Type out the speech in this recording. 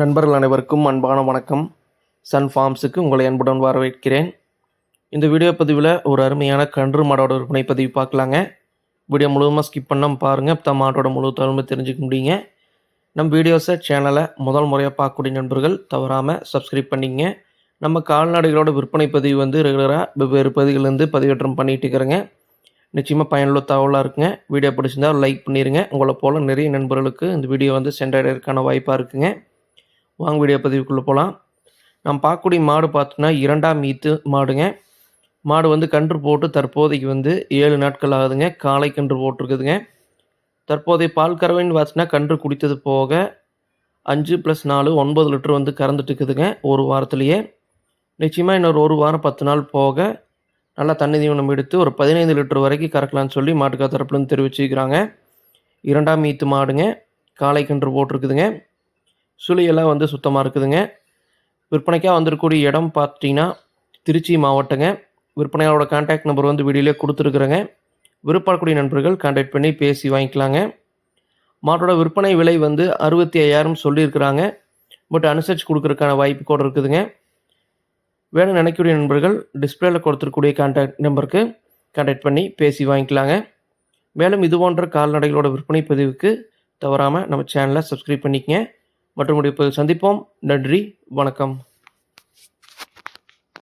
நண்பர்கள் அனைவருக்கும் அன்பான வணக்கம். சன் ஃபார்ம்ஸுக்கு உங்களை அன்புடன் வரவேற்கிறேன். இந்த வீடியோ பதிவில் ஒரு அருமையான கன்று மாடோட விற்பனை பதிவு பார்க்கலாங்க. வீடியோ முழுவதுமாக ஸ்கிப் பண்ணாமல் பாருங்கள் இப்போ மாட்டோட முழு தகவலுமே தெரிஞ்சுக்க முடியுங்க. நம்ம வீடியோஸை சேனலை முதல் முறையாக பார்க்கக்கூடிய நண்பர்கள் தவறாமல் சப்ஸ்கிரைப் பண்ணிங்க. நம்ம கால்நடைகளோட விற்பனை பதிவு வந்து ரெகுலராக வெவ்வேறு பதிவுலேருந்து பதிவேற்றம் பண்ணிகிட்டு இருக்கிறேங்க. நிச்சயமாக பயனுள்ள தகவலாக இருக்குங்க. வீடியோ பிடிச்சிருந்தால் லைக் பண்ணிடுங்க உங்களை போல் நிறைய நண்பர்களுக்கு இந்த வீடியோ வந்து சென்றடைறதுக்கான வாய்ப்பாக இருக்குங்க. வாங்க வீடியோ பதிவுக்குள்ளே போகலாம் நம்ம பார்க்கக்கூடிய மாடு பார்த்தோன்னா இரண்டாம் ஈத்து மாடுங்க. மாடு வந்து கன்று போட்டு தற்போதைக்கு வந்து ஏழு நாட்கள் ஆகுதுங்க. காலை கன்று போட்டிருக்குதுங்க. தற்போதைய பால் கறவைன்னு பார்த்தீங்கன்னா கன்று குடித்தது போக அஞ்சு ப்ளஸ் நாலு ஒன்பது லிட்டர் வந்து கறந்துட்டு இருக்குதுங்க ஒரு வாரத்துலேயே. நிச்சயமாக இன்னொரு ஒரு வாரம் பத்து நாள் போக நல்லா தண்ணி தீவனம் எடுத்து ஒரு பதினைந்து லிட்டர் வரைக்கும் கறக்கலான்னு சொல்லி மாட்டுக்கா தரப்புலன்னு தெரிவிச்சுக்கிறாங்க இரண்டாம் ஈத்து மாடுங்க. காலை கன்று போட்டிருக்குதுங்க. சுழியெல்லாம் வந்து சுத்தமாக இருக்குதுங்க. விற்பனைக்காக வந்திருக்கக்கூடிய இடம் பார்த்தீங்கன்னா திருச்சி மாவட்டங்க. விற்பனையாளோட கான்டாக்ட் நம்பர் வந்து வீடியோலே கொடுத்துருக்குறேங்க. விருப்பக்கூடிய நண்பர்கள் கான்டாக்ட் பண்ணி பேசி வாங்கிக்கலாங்க. மாட்டோட விற்பனை விலை வந்து அறுபத்தி ஐயாயிரம் சொல்லியிருக்கிறாங்க. பட் அனுசரித்து கொடுக்குறதுக்கான வாய்ப்பு கூட இருக்குதுங்க. வேணும் நினைக்கக்கூடிய நண்பர்கள் டிஸ்பிளேல கொடுத்துருக்கூடிய கான்டாக்ட் நம்பருக்கு கான்டாக்ட் பண்ணி பேசி வாங்கிக்கலாங்க. மேலும் இது போன்ற கால்நடைகளோட விற்பனை பதிவுக்கு தவறாமல் நம்ம சேனலை சப்ஸ்கிரைப் பண்ணிக்கங்க. மற்றும் இப்போது சந்திப்போம். நன்றி. வணக்கம்.